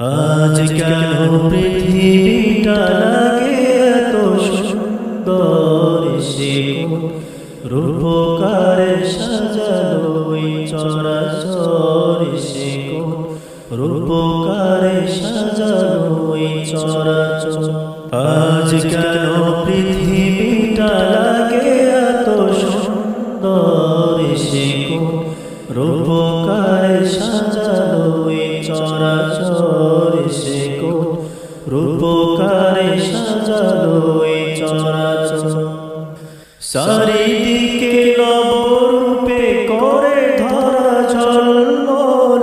আজ কেন পৃথিবীটা লাগে সে রূপকারে সাজালো চরাচর সে রূপকারে সাজালো আজ কেন পৃথিবীটা রূপকারে সাজালো ওই চরাচর। চারিদিকে নবরূপে করে ধরা ঝলমল।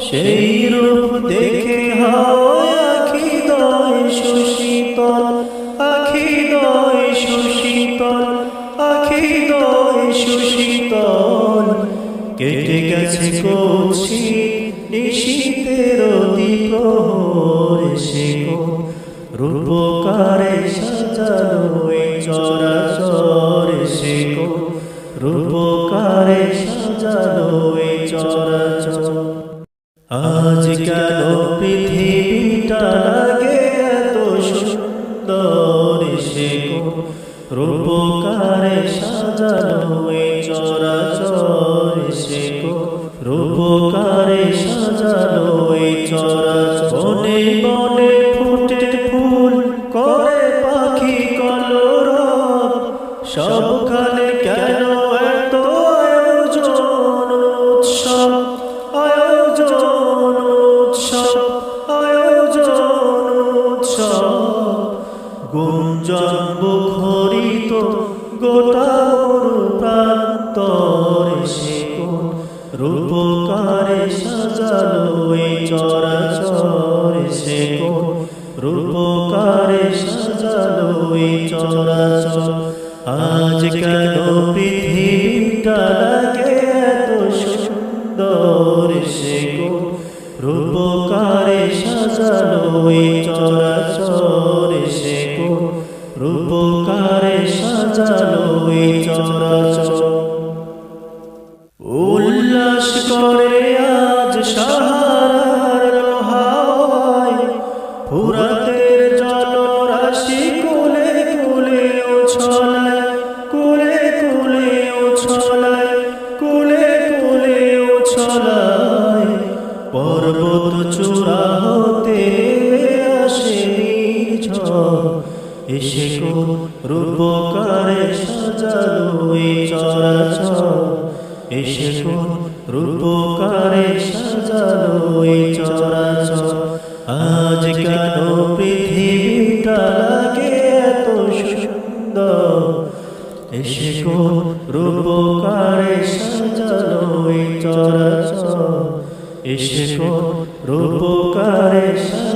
সেই রূপ দেখে হয় আখি দয় সুশীতল, আখি দয় সুশীতল, আখি দয় সুশীতল। কেটে গেছে কচি নিশীতের দ্বীপ্রহর সে রূপকারে সাজালো চরাচর সে রূপকারে সাজালো চরাচর। আজ কেন পৃথিবীটা লাগে এত সুন্দর সে রূপকারে সাজালো চরাচর সে রূপকারে এই চরাচর গুঞ্জন মুখরিত গোটা প্রান্তর সে রূপকারে সাজালো এই চরাচর সে রূপকারে সাজালো এই চরাচর। আজ কেন পৃথিবীটা লাগে এত সুন্দর সে রূপকারে সাজালো রূপকারে সাজালো উল্লাস করে আজ সাহারার এসে কোন রূপকারে সাজালো চরাচর। এসে কোন রূপকারে সাজালো চরাচর। আজ কেন পৃথিবীটা লাগে এত সুন্দর? এসে কোন রূপকারে সাজালো চরাচর। এসে কোন রূপকারে সাজালো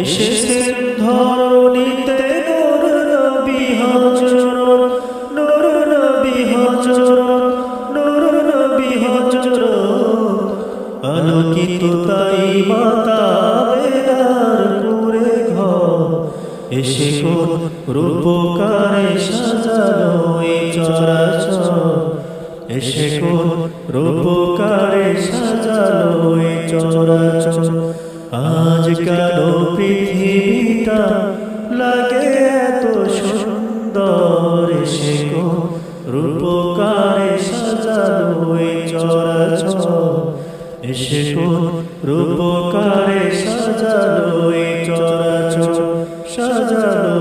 এসেছে ধরণীতে নূর নবী হজরত, নূর নবী হজরত, নূর নবী হজরত। আলোকিত তাই মাতা বেনার পুরে ঘর রূপকারে সাজালো এই চরাচর। এসে রূপকারে সাজালো এই চরাচর। আজ কেন পৃথিবীটা লাগে এত সুন্দর সে গো রূপকারে সাজালো চরাচর। এসে গো রূপকারে সাজালো চরাচর, সাজালো